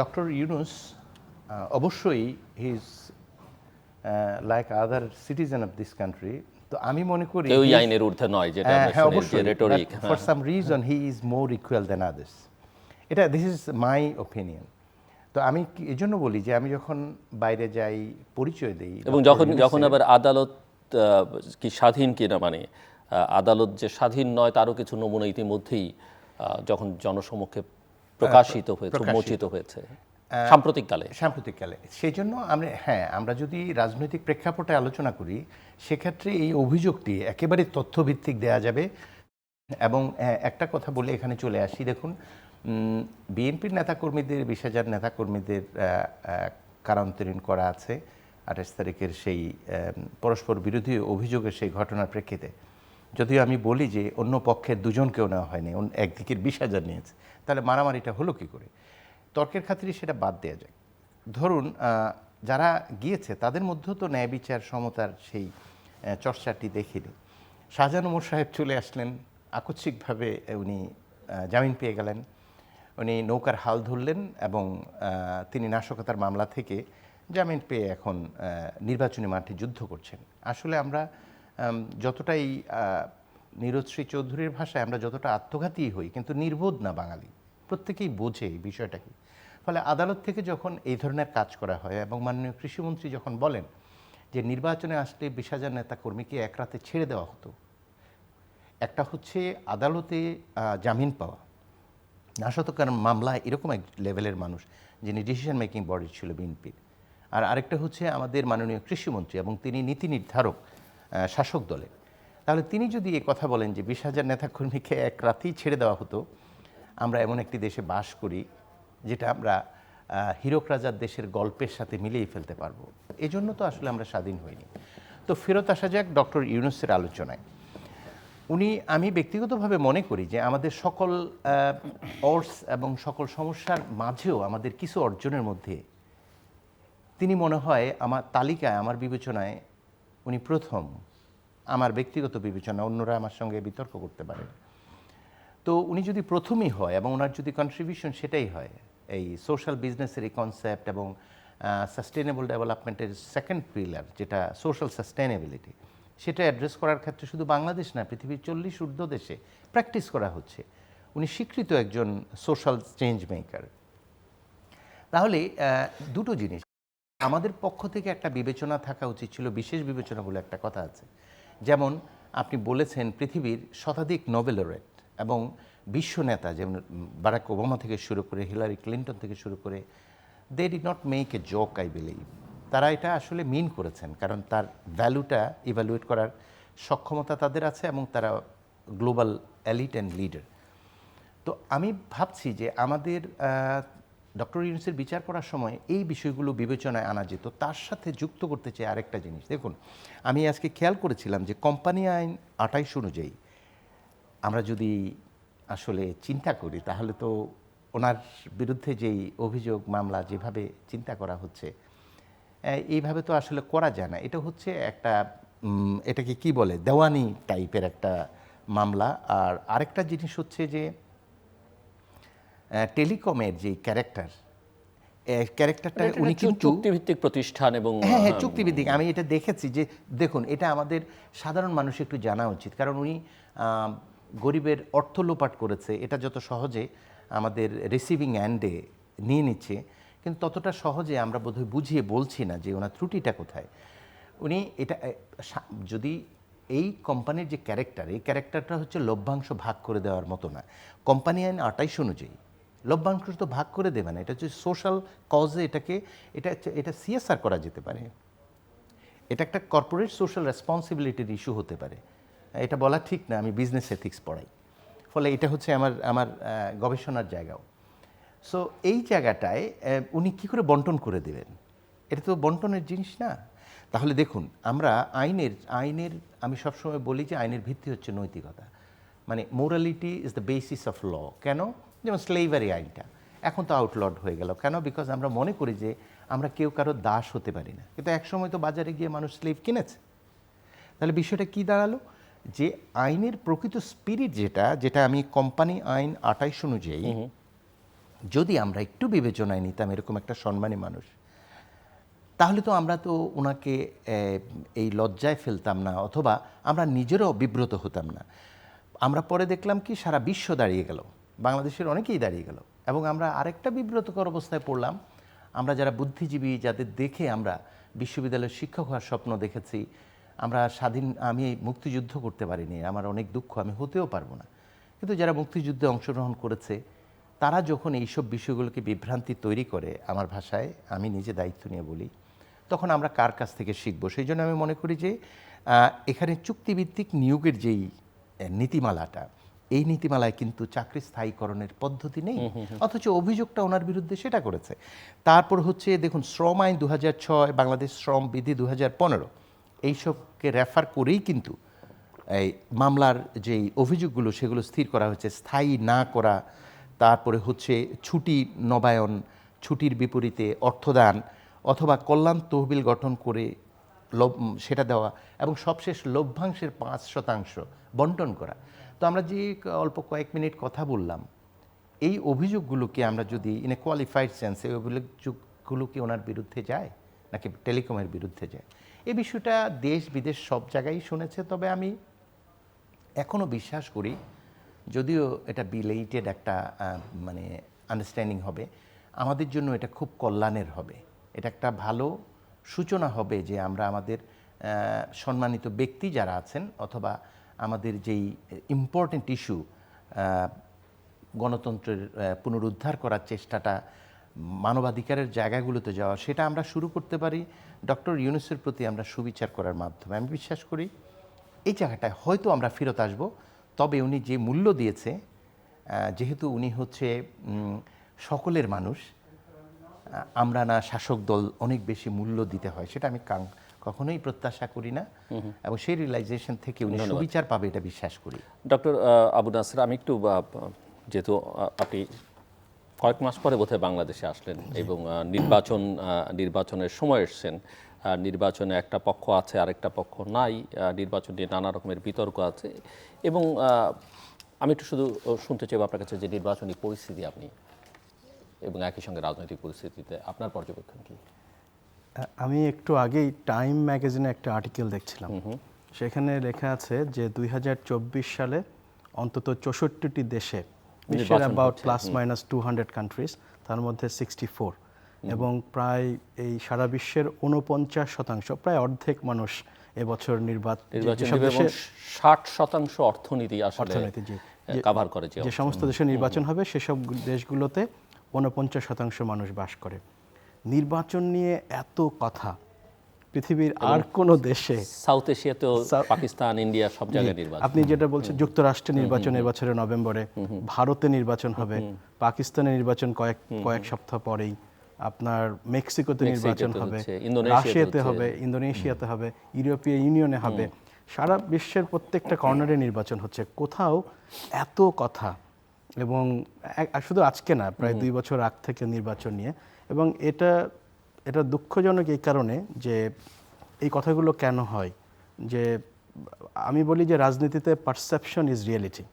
Doctor Yunus অবশ্যই he is like other citizen of this country তো আমি মনে করি কেউই আইনের ঊর্ধ্বে নয় যেটা হ্যাঁ, হ্যাঁ, অবশ্যই rhetoric for some reason he is more equal than others এটা দিস ইজ মাই ওপিনিয়ন তো আমি এই জন্য বলি যে আমি যখন বাইরে যাই পরিচয় দিই এবং যখন যখন আবার আদালত কি স্বাধীন কিনা মানে আদালত যে স্বাধীন নয় তারও কিছু নমুনা ইতিমধ্যেই যখন জনসমক্ষে প্রকাশিত হয়েছে। উন্মোচিত হয়েছে সাম্প্রতিককালে। সাম্প্রতিককালে। সেই জন্য আমরা হ্যাঁ আমরা যদি রাজনৈতিক প্রেক্ষাপটে আলোচনা করি সেক্ষেত্রে এই অভিযোগটি একেবারে তথ্যভিত্তিক দেয়া যাবে। এবং একটা কথা বলে এখানে চলে আসি। দেখুন বিএনপির নেতাকর্মীদের বিশ হাজার নেতাকর্মীদের কারান্তরীণ করা আছে আঠাশ তারিখের সেই পরস্পর বিরোধী অভিযোগের সেই ঘটনার প্রেক্ষিতে। যদিও আমি বলি যে অন্য পক্ষের দুজনকেও নেওয়া হয়নি একদিকের বিশ হাজার নিয়েছে তাহলে মারামারিটা হলো কি করে? তর্কের খাতিরে সেটা বাদ দেওয়া যায়। ধরুন যারা গিয়েছে তাদের মধ্যেও তো ন্যায় বিচার সমতার সেই চর্চাটি দেখিনি। শাহজাহান ওমর সাহেব চলে আসলেন আকস্মিকভাবে উনি জামিন পেয়ে গেলেন। উনি নৌকার হাল ধরলেন এবং তিনি নাশকতার মামলা থেকে জামিন পেয়ে এখন নির্বাচনী মাঠে যুদ্ধ করছেন। আসলে আমরা আম, যতটাই নীরশ্রী চৌধুরীর ভাষায় আমরা যতটা আত্মঘাতী হই, কিন্তু নির্বোধ না বাঙালি। প্রত্যেকেই বোঝে এই বিষয়টাকে ফলে আদালত থেকে যখন এই ধরনের কাজ করা হয় এবং মাননীয় কৃষিমন্ত্রী যখন বলেন যে নির্বাচনে আসলে বিশ হাজার নেতা কর্মীকে এক রাতে ছেড়ে দেওয়া হতো, একটা হচ্ছে আদালতে জামিন পাওয়া। নাশকতার মামলা এরকম এক লেভেলের মানুষ যিনি ডিসিশন মেকিং বডি ছিল বিএনপির। আর আরেকটা হচ্ছে আমাদের মাননীয় কৃষিমন্ত্রী এবং তিনি নীতি নির্ধারক শাসক দলে। তাহলে তিনি যদি এ কথা বলেন যে বিশ হাজার নেতাকর্মীকে এক রাতেই ছেড়ে দেওয়া হতো, আমরা এমন একটি দেশে বাস করি যেটা আমরা হীরক রাজার দেশের গল্পের সাথে মিলিয়ে ফেলতে পারব। এই জন্য তো আসলে আমরা স্বাধীন হইনি। তো ফেরত আসা যাক ডক্টর ইউনুসের আলোচনায়। উনি, আমি ব্যক্তিগতভাবে মনে করি যে আমাদের সকল অর্স এবং সকল সমস্যার মাঝেও আমাদের কিছু অর্জনের মধ্যে, তিনি মনে হয় আমার তালিকায়, আমার বিবেচনায় উনি প্রথম আমার ব্যক্তিগত বিবেচনা, অন্যরা আমার সঙ্গে বিতর্ক করতে পারেন তো উনি যদি প্রথমই হয় এবং ওনার যদি কন্ট্রিবিউশন সেটাই হয়, এই সোশ্যাল বিজনেসের এই কনসেপ্ট এবং সাস্টেনেবল ডেভেলপমেন্টের সেকেন্ড পিলার যেটা সোশ্যাল সাস্টেনেবিলিটি সেটা অ্যাড্রেস করার ক্ষেত্রে শুধু বাংলাদেশ না, পৃথিবীর চল্লিশ ঊর্ধ্ব দেশে প্র্যাকটিস করা হচ্ছে। উনি স্বীকৃত একজন সোশ্যাল চেঞ্জ মেকার তাহলে দুটো জিনিস আমাদের পক্ষ থেকে একটা বিবেচনা থাকা উচিত ছিল, বিশেষ বিবেচনা বলে একটা কথা আছে। যেমন আপনি বলেছেন পৃথিবীর শতাধিক নোবেলরেট এবং বিশ্ব নেতা, যেমন বারাক ওবামা থেকে শুরু করে, হিলারি ক্লিন্টন থেকে শুরু করে they did not make a joke I believe তারা এটা আসলে মিন করেছেন, কারণ তার ভ্যালুটা ইভ্যালুয়েট করার সক্ষমতা তাদের আছে এবং তারা গ্লোবাল অ্যালিট অ্যান্ড লিডার তো আমি ভাবছি যে আমাদের ডক্টর ইউনুসের বিচার করার সময় এই বিষয়গুলো বিবেচনায় আনা যেত, তার সাথে যুক্ত করতে চাই আরেকটা জিনিস। দেখুন, আমি আজকে খেয়াল করেছিলাম যে কোম্পানি আইন আটাইশ অনুযায়ী আমরা যদি আসলে চিন্তা করি, তাহলে তো ওনার বিরুদ্ধে যেই অভিযোগ মামলা যেভাবে চিন্তা করা হচ্ছে এইভাবে তো আসলে করা যায় না। এটা হচ্ছে একটা এটাকে কি বলে, দেওয়ানি টাইপের একটা মামলা। আর আরেকটা জিনিস হচ্ছে যে টেলিকমের যে ক্যারেক্টার ক্যারেক্টারটা উনি কিন্তু চুক্তিভিত্তিক প্রতিষ্ঠান এবং হ্যাঁ হ্যাঁ চুক্তিভিত্তিক। আমি এটা দেখেছি যে দেখুন এটা আমাদের সাধারণ মানুষ একটু জানা উচিত। কারণ উনি গরিবের অর্থ লোপাট করেছে। এটা যত সহজে আমাদের রিসিভিং অ্যান্ডে নিয়ে নিচ্ছে কিন্তু ততটা সহজে আমরা বোধহয় বুঝিয়ে বলছি না যে ওনার ত্রুটিটা কোথায়। উনি এটা যদি এই কোম্পানির যে ক্যারেক্টার এই ক্যারেক্টারটা হচ্ছে লভ্যাংশ ভাগ করে দেওয়ার মতো না। কোম্পানি আইন আটাইশ অনুযায়ী লভ্যাংশ তো ভাগ করে দেবে না। এটা হচ্ছে সোশ্যাল কজে এটাকে, এটা এটা সিএসআর করা যেতে পারে। এটা একটা কর্পোরেট সোশ্যাল রেসপন্সিবিলিটির ইস্যু হতে পারে। এটা বলা ঠিক না, আমি বিজনেস এথিক্স পড়াই। ফলে এটা হচ্ছে আমার আমার গবেষণার জায়গাও। সো এই জায়গাটায় উনি কি করে বন্টন করে দেবেন? এটা তো বন্টনের জিনিস না। তাহলে দেখুন, আমরা আইনের আইনের, আমি সবসময় বলি যে আইনের ভিত্তি হচ্ছে নৈতিকতা। মানে morality is the basis of law কেন? যেমন স্লেভারি আইনটা। এখন তো আউটলড হয়ে গেল। কেন? বিকজ আমরা মনে করি যে আমরা কেউ কারও দাস হতে পারি না। কিন্তু একসময় তো বাজারে গিয়ে মানুষ স্লেভ কিনেছে। তাহলে বিষয়টা কি দাঁড়াল? যে আইনের প্রকৃত স্পিরিট যেটা যেটা আমি কোম্পানি আইন আটাইশ অনুযায়ী যদি আমরা একটু বিবেচনায় নিতাম এরকম একটা সম্মানী মানুষ তাহলে তো আমরা তো ওনাকে এই লজ্জায় ফেলতাম না অথবা আমরা নিজেরও বিব্রত হতাম না। আমরা পরে দেখলাম কি সারা বিশ্ব দাঁড়িয়ে গেল। বাংলাদেশের অনেকেই দাঁড়িয়ে গেল এবং আমরা আরেকটা বিব্রতকর অবস্থায় পড়লাম। আমরা যারা বুদ্ধিজীবী, যাদের দেখে আমরা বিশ্ববিদ্যালয়ের শিক্ষক হওয়ার স্বপ্ন দেখেছি, আমরা স্বাধীন, আমি মুক্তিযুদ্ধ করতে পারিনি, আমার অনেক দুঃখ, আমি হতেও পারব না। কিন্তু যারা মুক্তিযুদ্ধে অংশগ্রহণ করেছে, তারা যখন এইসব বিষয়গুলোকে বিভ্রান্তি তৈরি করে আমার ভাষায়, আমি নিজে দায়িত্ব নিয়ে বলি, তখন আমরা কার কাছ থেকে শিখব? সেই জন্য আমি মনে করি যে এখানে চুক্তিভিত্তিক নিয়োগের যেই নীতিমালাটা এই নীতিমালায় কিন্তু চাকরি স্থায়ীকরণের পদ্ধতি নেই অথচ অভিযোগটা ওনার বিরুদ্ধে সেটা করেছে। তারপর হচ্ছে দেখুন শ্রম আইন দু ছয় বাংলাদেশ শ্রম বিধি দু হাজার পনেরো এইসবকে রেফার করেই কিন্তু এই মামলার যেই অভিযোগগুলো সেগুলো স্থির করা হয়েছে। স্থায়ী না করা তারপরে হচ্ছে ছুটি নবায়ন ছুটির বিপরীতে অর্থদান অথবা কল্যাণ তহবিল গঠন করে সেটা দেওয়া এবং সবশেষ লভ্যাংশের পাঁচ শতাংশ বন্টন করা। তো আমরা যে অল্প কয়েক মিনিট কথা বললাম, এই অভিযোগগুলোকে আমরা যদি ইন এ কোয়ালিফাইড সেন্স এই অভিযোগগুলো কি ওনার বিরুদ্ধে যায় নাকি টেলিকমের বিরুদ্ধে যায়? এই বিষয়টা দেশ, বিদেশ সব জায়গায় শুনেছে, তবে আমি এখনও বিশ্বাস করি, যদিও এটা বিলেইটেড একটা মানে আন্ডারস্ট্যান্ডিং হবে, আমাদের জন্য এটা খুব কল্যাণের হবে। এটা একটা ভালো সূচনা হবে যে আমরা আমাদের সম্মানিত ব্যক্তি যারা আছেন অথবা আমাদের যেই ইম্পর্টেন্ট ইস্যু গণতন্ত্রের পুনরুদ্ধার করার চেষ্টাটা মানবাধিকারের জায়গাগুলোতে যাওয়া, সেটা আমরা শুরু করতে পারি। ডক্টর ইউনুসের প্রতি আমরা সুবিচার করার মাধ্যমে। আমি বিশ্বাস করি, এই জায়গাটায় হয়তো আমরা ফেরত আসব, তবে উনি যে মূল্য দিয়েছে যেহেতু উনি হচ্ছে সকলের মানুষ আমরা না শাসক দল অনেক বেশি মূল্য দিতে হয়, সেটা আমি কখনোই প্রত্যাশা করি না। এবং সেই রিয়েলাইজেশন থেকে উনি সুবিচার পাবে এটা বিশ্বাস করি। ডক্টর আবু নাসির আমি একটু যেহেতু আপনি কয়েক মাস পরে বোধহয় বাংলাদেশে আসলেন এবং নির্বাচন নির্বাচনের সময় এসছেন। নির্বাচনে একটা পক্ষ আছে আরেকটা পক্ষ নাই। নির্বাচন নিয়ে নানা রকমের বিতর্ক আছে। এবং আমি একটু শুধু শুনতে চাইব আপনার কাছে যে নির্বাচনী পরিস্থিতি আপনি এবং একই সঙ্গে রাজনৈতিক পরিস্থিতিতে আপনার পর্যবেক্ষণ কি? আমি একটু আগেই টাইম ম্যাগাজিনে একটা আর্টিকেল দেখছিলাম। সেখানে লেখা আছে যে দুই হাজার চব্বিশ সালে অন্তত চৌষট্টিটি দেশে বিশ্বের about plus minus two hundred countries তার মধ্যে সিক্সটি ফোর এবং প্রায় এই সারা বিশ্বের উনপঞ্চাশ শতাংশ প্রায় অর্ধেক মানুষ এবছর নির্বাচন ষাট শতাংশ অর্থনীতি অর্থনীতি, জি। কাভার করে যে সমস্ত দেশে নির্বাচন হবে সেসব দেশগুলোতে ঊনপঞ্চাশ শতাংশ মানুষ বাস করে। নির্বাচন নিয়ে এত কথা পৃথিবীর আর কোনো দেশে সাউথ এশিয়াতেও পাকিস্তান ইন্ডিয়া সব জায়গায় নির্বাচন। আপনি যেটা বলছেন যুক্তরাষ্ট্রে নির্বাচন এবছরে নভেম্বরে ভারতে নির্বাচন হবে পাকিস্তানে নির্বাচন কয়েক কয়েক সপ্তাহ পরেই আপনার মেক্সিকোতে নির্বাচন হবে রাশিয়াতে হবে ইন্দোনেশিয়াতে হবে ইউরোপীয় ইউনিয়নে হবে সারা বিশ্বের প্রত্যেকটা কর্নারে নির্বাচন হচ্ছে। কোথাও এত কথা এবং শুধু আজকে না প্রায় দুই বছর আগ থেকে নির্বাচন নিয়ে এবং এটা এটা দুঃখজনক এই কারণে যে এই কথাগুলো কেন হয়? যে আমি বলি যে রাজনীতিতে পারসেপশন ইজ রিয়েলিটি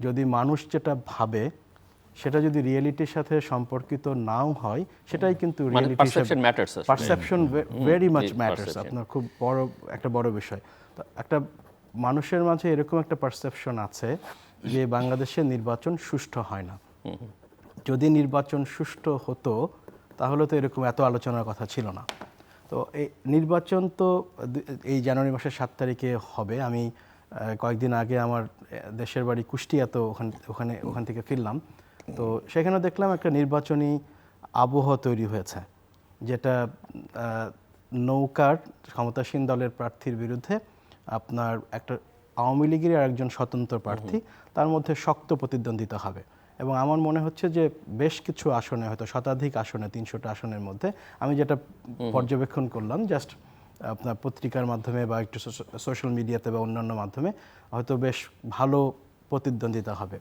যদি মানুষ যেটা ভাবে সেটা যদি রিয়েলিটির সাথে সম্পর্কিত নাও হয় সেটাই কিন্তু reality perception very much matters আপনার খুব বড় একটা বড় বিষয়। তো একটা মানুষের মাঝে এরকম একটা পারসেপশন আছে যে বাংলাদেশে নির্বাচন সুষ্ঠু হয় না। যদি নির্বাচন সুষ্ঠু হতো তাহলে তো এরকম এত আলোচনার কথা ছিল না। তো এই নির্বাচন তো এই জানুয়ারি মাসের সাত তারিখে হবে। আমি কয়েকদিন আগে আমার দেশের বাড়ি কুষ্টিয়া তো ওখান ওখানে ওখান থেকে ফিরলাম। তো সেখানে দেখলাম একটা নির্বাচনী আবহ তৈরি হয়েছে যেটা নৌকার ক্ষমতাসীন দলের প্রার্থীর বিরুদ্ধে আপনার একটা আওয়ামী লীগের একজন স্বতন্ত্র প্রার্থী তার মধ্যে শক্ত প্রতিদ্বন্দ্বিতা হবে। এবং আমার মনে হচ্ছে যে বেশ কিছু আসনে হয়তো শতাধিক আসনে তিনশোটা আসনের মধ্যে আমি যেটা পর্যবেক্ষণ করলাম জাস্ট আপনার পত্রিকার মাধ্যমে বা একটু সোশ্যাল মিডিয়াতে বা অন্যান্য মাধ্যমে হয়তো বেশ ভালো প্রতিদ্বন্দ্বিতা হবে।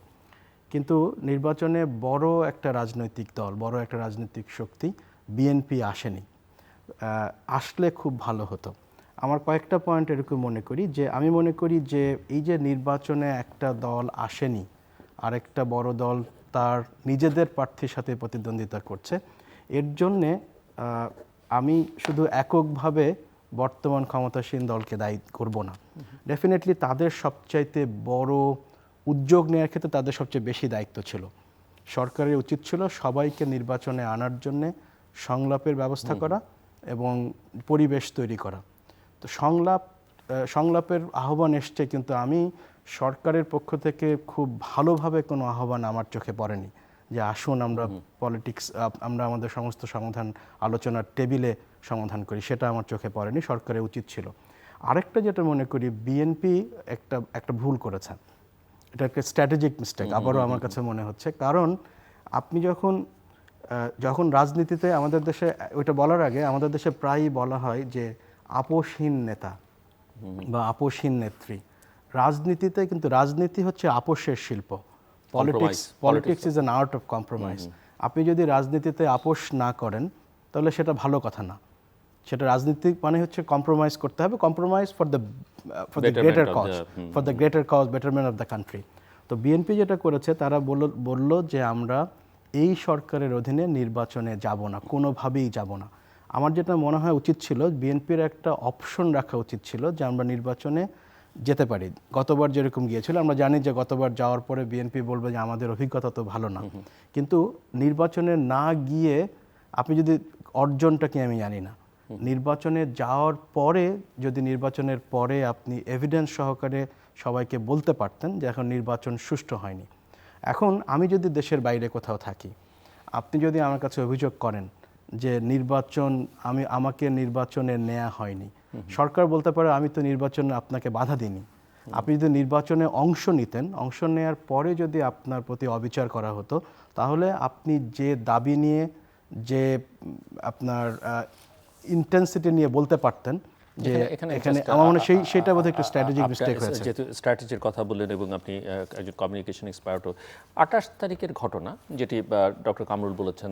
কিন্তু নির্বাচনে বড় একটা রাজনৈতিক দল বড় একটা রাজনৈতিক শক্তি বিএনপি আসেনি। আসলে খুব ভালো হতো। আমার কয়েকটা পয়েন্ট এরকম মনে করি যে আমি মনে করি যে এই যে নির্বাচনে একটা দল আসেনি আরেকটা বড় দল তার নিজেদের প্রার্থীর সাথে প্রতিদ্বন্দ্বিতা করছে। এর জন্যে আমি শুধু এককভাবে বর্তমান ক্ষমতাসীন দলকে দায়ী করব না। ডেফিনেটলি তাদের সবচাইতে বড় উদ্যোগ নেওয়ার ক্ষেত্রে তাদের সবচেয়ে বেশি দায়িত্ব ছিল। সরকারের উচিত ছিল সবাইকে নির্বাচনে আনার জন্যে সংলাপের ব্যবস্থা করা এবং পরিবেশ তৈরি করা। তো সংলাপ সংলাপের আহ্বান এসছে কিন্তু আমি সরকারের পক্ষ থেকে খুব ভালোভাবে কোনো আহ্বান আমার চোখে পড়েনি যে আসুন আমরা পলিটিক্স আমরা আমাদের সমস্ত সমাধান আলোচনার টেবিলে সমাধান করি সেটা আমার চোখে পড়েনি সরকারের উচিত ছিল। আরেকটা যেটা মনে করি বিএনপি একটা একটা ভুল করেছে। এটা একটা স্ট্র্যাটেজিক মিস্টেক আবারও আমার কাছে মনে হচ্ছে কারণ আপনি যখন যখন রাজনীতিতে আমাদের দেশে ওইটা বলার আগে আমাদের দেশে প্রায়ই বলা হয় যে আপোষহীন নেতা। বা আপোষহীন নেত্রী। রাজনীতিতে কিন্তু রাজনীতি হচ্ছে আপোষের শিল্প। Politics politics is an art of compromise আপনি যদি রাজনীতিতে আপোষ না করেন তাহলে সেটা ভালো কথা না। সেটা রাজনীতি মানে হচ্ছে কম্প্রোমাইজ করতে হবে। Compromise for the for the greater cause for the greater cause betterment of the country তো বিএনপি যেটা করেছে তারা বলল বলল যে আমরা এই সরকারের অধীনে নির্বাচনে যাব না কোনোভাবেই যাব না। আমার যেটা মনে হয় উচিত ছিল বিএনপির একটা অপশন রাখা উচিত ছিল যে আমরা নির্বাচনে যেতে পারি। গতবার যেরকম গিয়েছিল আমরা জানি যে গতবার যাওয়ার পরে বিএনপি বলবে যে আমাদের অভিজ্ঞতা তো ভালো না। কিন্তু নির্বাচনে না গিয়ে আপনি যদি অর্জনটা কি আমি জানি না। নির্বাচনে যাওয়ার পরে যদি নির্বাচনের পরে আপনি এভিডেন্স সহকারে সবাইকে বলতে পারতেন যে এখন নির্বাচন সুষ্ঠু হয়নি। এখন আমি যদি দেশের বাইরে কোথাও থাকি আপনি যদি আমার কাছে অভিযোগ করেন যে নির্বাচন আমি, আমাকে নির্বাচনে নেয়া হয়নি। সরকার বলতে পারে, আমি তো নির্বাচনে আপনাকে বাধা দিইনি। আপনি যদি নির্বাচনে অংশ নিতেন, অংশ নেয়ার পরে যদি আপনার প্রতি অবিচার করা হতো, তাহলে আপনি যে দাবি নিয়ে, যে আপনার ইন্টেন্সিটি নিয়ে বলতে পারতেন যে এখানে আমার মনে হয় সেই সেটা বোধহয় একটু স্ট্র্যাটেজিক মিস্টেক হয়েছে। যেহেতু স্ট্র্যাটেজির কথা বললেন এবং আপনি একজন কমিউনিকেশন এক্সপার্টও আঠাশ তারিখের ঘটনা যেটি ডক্টর কামরুল বলেছেন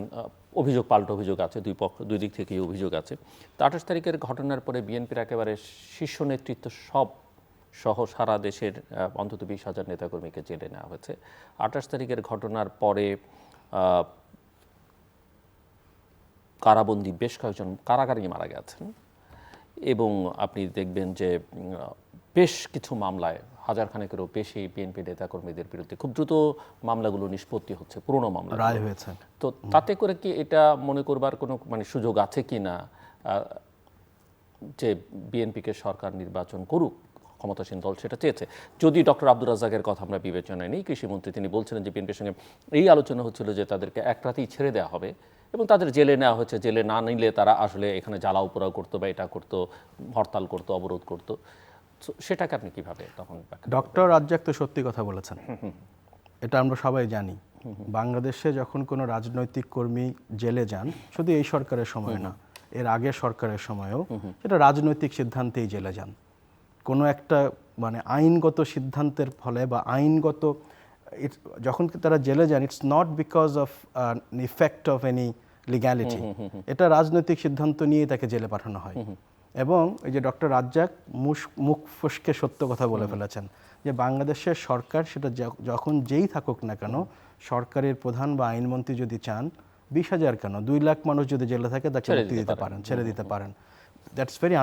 অভিযোগ পাল্টা অভিযোগ আছে দুই পক্ষ দুই দিক থেকেই অভিযোগ আছে। তো আঠাশ তারিখের ঘটনার পরে বিএনপির একেবারে শীর্ষ নেতৃত্ব সব সহ সারা দেশের অন্তত বিশ হাজার নেতাকর্মীকে জেলে নেওয়া হয়েছে। আঠাশ তারিখের ঘটনার পরে কারাবন্দী বেশ কয়েকজন কারাগারেই মারা গেছেন। এবং আপনি দেখবেন যে বেশ কিছু মামলায় হাজার খানেকেরও বেশি বিএনপি নেতাকর্মীদের বিরুদ্ধে খুব দ্রুত মামলাগুলো নিষ্পত্তি হচ্ছে পুরনো মামলা রায় হয়েছে। তো তাতে করে কি এটা মনে করবার কোনো মানে সুযোগ আছে কি না? যে বিএনপিকে সরকার নির্বাচন করুক ক্ষমতাসীন দল সেটা চেয়েছে। যদি ডক্টর আব্দুর রাজাকের কথা আমরা বিবেচনায় নিই কৃষিমন্ত্রী তিনি বলছিলেন যে বিএনপির সঙ্গে এই আলোচনা হচ্ছিল যে তাদেরকে এক রাতেই ছেড়ে দেওয়া হবে। এবং তাদের জেলে নেওয়া হচ্ছে জেলে না নিলে তারা আসলে এখানে জ্বালা পোড়াও করতো বা এটা করতো হরতাল করতো অবরোধ করতো। সেটাকে আপনি কীভাবে তখন ডক্টর রাজ্জাক তো সত্যি কথা বলেছেন। এটা আমরা সবাই জানি। বাংলাদেশে যখন কোনো রাজনৈতিক কর্মী জেলে যান শুধু এই সরকারের সময় না এর আগের সরকারের সময়ও সেটা রাজনৈতিক সিদ্ধান্তেই জেলে যান। কোনো একটা মানে আইনগত সিদ্ধান্তের ফলে বা আইনগত it- যখন তারা জেলে যান it's not because of effect of any legality এটা রাজনৈতিক সিদ্ধান্ত নিয়ে তাকে জেলে পাঠানো হয়। এবং এই যে ডক্টর রাজ্জাক মুশ- মুখ ফসকে সত্য কথা বলে ফেলেছেন যে বাংলাদেশের সরকার সেটা যখন যেই থাকুক না কেন সরকারের প্রধান বা আইনমন্ত্রী যদি চান বিশ হাজার কেন দুই লাখ মানুষ যদি জেলে থাকে তাকে ছেড়ে মুক্তি দিতে পারেন। ছেড়ে দিতে পারেন। That's very